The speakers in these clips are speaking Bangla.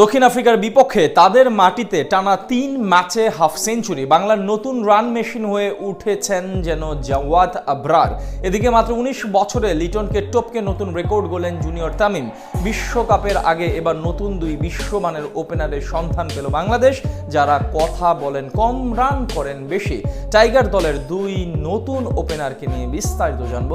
দক্ষিণ আফ্রিকার বিপক্ষে তাদের মাটিতে টানা তিন ম্যাচে হাফ সেঞ্চুরি। বাংলার নতুন রান মেশিন হয়ে উঠেছেন যেন জাওয়াদ আবরার। এদিকে মাত্র উনিশ বছরে লিটনকে টপকে নতুন রেকর্ড গোলেন জুনিয়র তামিম। বিশ্বকাপের আগে এবার নতুন দুই বিশ্বমানের ওপেনারের সন্ধান পেল বাংলাদেশ, যারা কথা বলেন কম, রান করেন বেশি। টাইগার দলের দুই নতুন ওপেনারকে নিয়ে বিস্তারিত জানব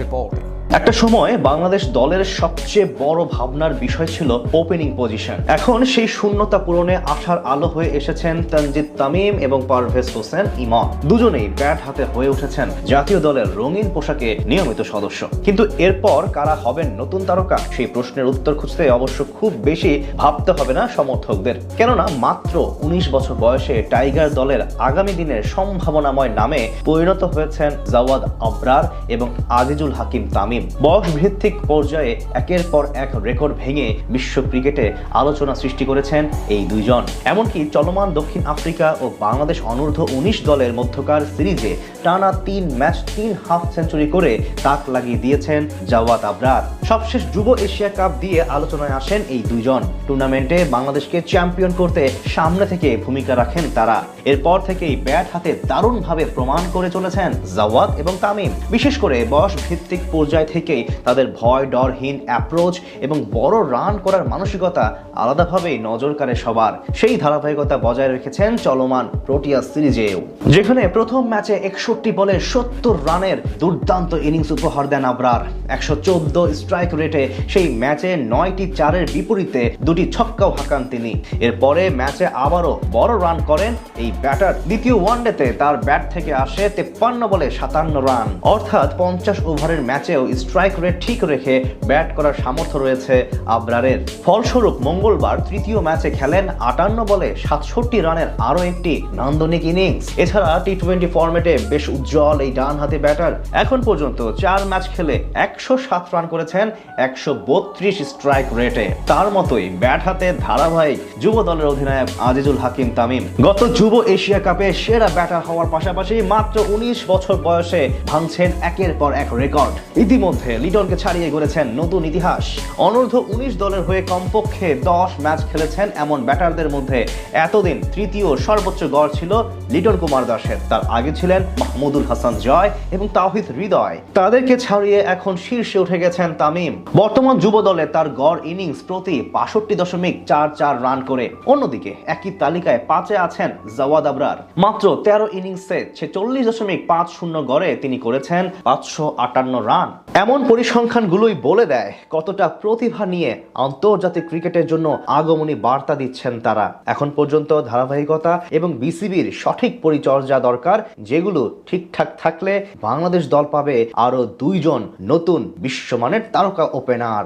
রিপোর্টে। একটা সময় বাংলাদেশ দলের সবচেয়ে বড় ভাবনার বিষয় ছিল ওপেনিং পজিশন এখন সেই শূন্যতা পূরণে আশার আলো হয়ে এসেছেন তনজিদ তামিম এবং পারভেজ হোসেন ইমন। দুজনেই ব্যাট হাতে হয়ে উঠেছেন জাতীয় দলের রঙিন পোশাকে নিয়মিত সদস্য। কিন্তু এরপর কারা হবেন নতুন তারকা? সেই প্রশ্নের উত্তর খুঁজতে অবশ্য খুব বেশি ভাবতে হবে না সমর্থকদের। কেননা মাত্র উনিশ বছর বয়সে টাইগার দলের আগামী দিনের সম্ভাবনাময় নামে পরিণত হয়েছেন জাওয়াদ আবরার এবং আজিজুল হাকিম তামিম। বয়স ভিত্তিক পর্যায়ে একের পর এক রেকর্ড ভেঙে বিশ্ব ক্রিকেটে আলোচনা সৃষ্টি করেছেন এই দুইজন। এমনকি চলমান দক্ষিণ আফ্রিকা ও বাংলাদেশ অনূর্ধ্ব উনিশ দলের মধ্যকার সিরিজে টানা তিন ম্যাচ তিন হাফ সেঞ্চুরি করে তাক লাগিয়ে দিয়েছেন জাওয়াত আবরার। সবশেষ যুব এশিয়া কাপ দিয়ে আলোচনায় আসেন এই দুইজন। টুর্নামেন্টে বাংলাদেশকে চ্যাম্পিয়ন করতে সামনে থেকে ভূমিকা রাখেন তারা। এরপর থেকেই ব্যাট হাতে দারুণভাবে প্রমাণ করে চলেছেন জাওয়াদ এবং তামিম। বিশেষ করে বয়স ভিত্তিক পর্যায় থেকেই তাদের ভয় ডরহীন অ্যাপ্রোচ এবং বড় রান করার মানসিকতা আলাদাভাবেই নজর কাড়ে সবার। সেই ধারাবাহিকতা বজায় রেখেছেন চলমান প্রোটিয়া সিরিজেও। যেখানে প্রথম ম্যাচে একষট্টি বলে সত্তর রানের দুর্দান্ত ইনিংস উপহার দেন আবরার। একশো চোদ্দ রেটে সেই ম্যাচে নয়টি চারের বিপরীতে দুটি ছক্কাও হাঁকান তিনি। এরপরে ম্যাচে আবারও বড় রান করেন এই ব্যাটার দ্বিতীয় ওয়ানডেতে তার ব্যাট থেকে আসে তেপ্পান্ন বলে সাতান্ন রান অর্থাৎ পঞ্চাশ ওভারের ম্যাচেও স্ট্রাইক রেট ঠিক রেখে ব্যাট করার সামর্থ্য রয়েছে আবরারের। ফলস্বরূপ মঙ্গলবার তৃতীয় ম্যাচে খেলেন আটান্ন বলে সাতষট্টি রানের আরও একটি নান্দনিক ইনিংস এছাড়া টি টোয়েন্টি ফরম্যাটে বেশ উজ্জ্বল এই ডান হাতে ব্যাটার এখন পর্যন্ত চার ম্যাচ খেলে একশো সাত রান করেছেন একশো বত্রিশ স্ট্রাইক রেটে। তার মতোই ব্যাট হাতে ধারাবাহিক যুব দলের অধিনায়ক আজিজুল হাকিম তামিম। গত যুব এশিয়া কাপে সেরা ব্যাটার হওয়ার পাশাপাশি মাত্র উনিশ বছর বয়সে ভাঙছেন একের পর এক রেকর্ড। ইতিমধ্যে লিটনকে ছাড়িয়ে গড়েছেন নতুন ইতিহাস। অনূর্ধ্ব উনিশ দলের হয়ে কমপক্ষে দশ ম্যাচ খেলেছেন এমন ব্যাটারদের মধ্যে এতদিন তৃতীয় সর্বোচ্চ গড় ছিল লিটন কুমার দাসের। তার আগে ছিলেন মাহমুদুল হাসান জয় এবং তাওহিদ হৃদয়। তাদেরকে ছাড়িয়ে এখন শীর্ষে উঠে গেছেন তামিম। বর্তমান যুব দলে তার গড় ইনিংস প্রতি বাষট্টি দশমিক চার চার রান করে। অন্যদিকে একই তালিকায় পাঁচে আছেন জাওয়াদ আবরার। মাত্র তেরো ইনিংসে ছেচল্লিশ দশমিক পাঁচ শূন্য গড়ে তিনি করেছেন পাঁচশো আটান্ন রান। এমন পরিসংখ্যানগুলোই বলে দেয় কতটা প্রতিভা নিয়ে আন্তর্জাতিক ক্রিকেটের জন্য আগমনী বার্তা দিচ্ছেন তারা। এখন পর্যন্ত ধারাবাহিকতা এবং বিসিবির সঠিক পরিচর্যা দরকার, যেগুলো ঠিকঠাক থাকলে বাংলাদেশ দল পাবে আরও দুইজন নতুন বিশ্বমানের তারকা ওপেনার।